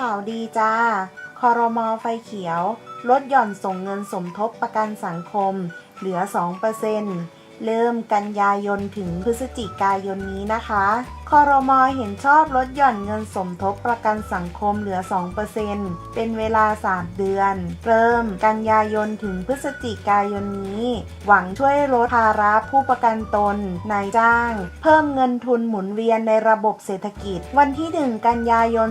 ข่าวดีจ้า คอรมอไฟเขียว ลดหย่อนส่งเงินสมทบประกันสังคม เหลือ 2% เริ่มกันยายนถึงพฤศจิกายนนี้นะคะคอรมอเห็นชอบลดหย่อนเงินสมทบประกันสังคมเหลือ 2%เป็นเวลา 3 เดือน เริ่มกันยายนถึงพฤศจิกายนนี้ หวังช่วยลดภาระผู้ประกันตนนายจ้าง เพิ่มเงินทุนหมุนเวียนในระบบเศรษฐกิจ วันที่ 1 กันยายน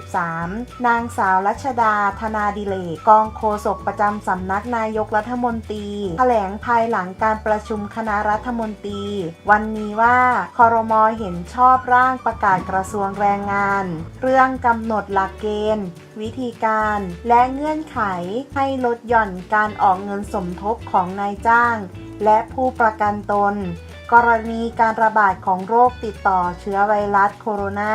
2563 นางสาวรัชดาธนาดิเลกกองโฆษกประจำสำนักนายกรัฐมนตรีแถลงภายหลังการประชุมคณะรัฐมนตรี วันนี้ว่าคอรมอเห็นชอบร่างประกาศกระทรวงแรงงาน เรื่องกำหนดหลักเกณฑ์ วิธีการและเงื่อนไขให้ลดหย่อนการออกเงินสมทบของนายจ้าง และผู้ประกันตนกรณีการระบาดของโรคติดต่อเชื้อไวรัสโคโรนา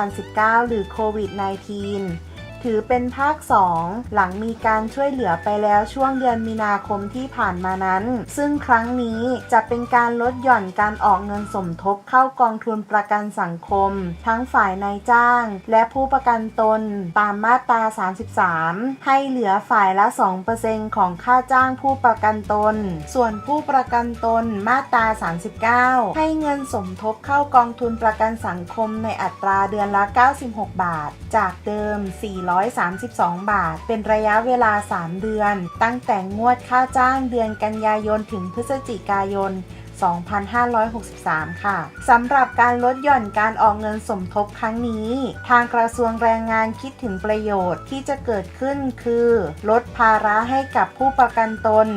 2019 หรือโควิด -19 ถือเป็นภาค 2 หลังมีการช่วยเหลือไปแล้วช่วงเดือนมีนาคมที่ผ่านมานั้น ซึ่งครั้งนี้จะเป็นการลดหย่อนการออกเงินสมทบเข้ากองทุนประกันสังคม ทั้งฝ่ายนายจ้าง และผู้ประกันตนตามมาตรา 33 ให้เหลือฝ่ายละ 2%ของค่าจ้างผู้ประกันตน ส่วนผู้ประกันตนมาตรา 39 ให้เงินสมทบเข้ากองทุนประกันสังคมในอัตราเดือนละ 96 บาท จากเดิม432 บาท เป็นระยะเวลา 3 เดือน ตั้งแต่งวดค่าจ้างเดือนกันยายนถึงพฤศจิกายน 2563 ค่ะ สำหรับการลดหย่อนการออกเงินสมทบครั้งนี้ ทางกระทรวงแรงงานคิดถึงประโยชน์ที่จะเกิดขึ้นคือ ลดภาระให้กับผู้ประกันตน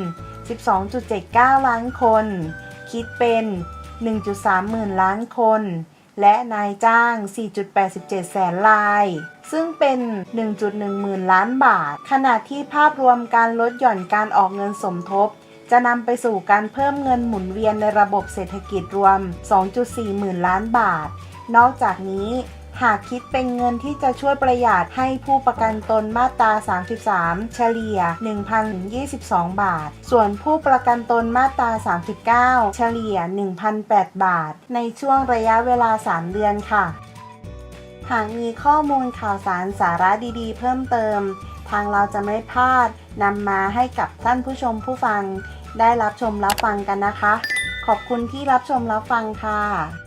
12.79 ล้านคน คิดเป็น 1.3 หมื่นล้านคน และนายจ้าง 4.87 แสนราย ซึ่งเป็น 1.1 หมื่นล้านบาท ขณะที่ภาพรวมการลดหย่อนการออกเงินสมทบ จะนำไปสู่การเพิ่มเงินหมุนเวียนในระบบเศรษฐกิจรวม 2.4 หมื่นล้านบาท นอกจากนี้ หากคิดเป็นเงินที่จะช่วยประหยัดให้ผู้ประกันตนมาตรา 33 เฉลี่ย 1,022 บาท ส่วนผู้ประกันตนมาตรา 39 เฉลี่ย 1,008 บาท ในช่วงระยะเวลา 3 เดือนค่ะ หากมีข้อมูลข่าวสารสาระดีๆ เพิ่มเติม ทางเราจะไม่พลาดนำมาให้กับท่านผู้ชมผู้ฟัง ได้รับชมรับฟังกันนะคะ ขอบคุณที่รับชมรับฟังค่ะ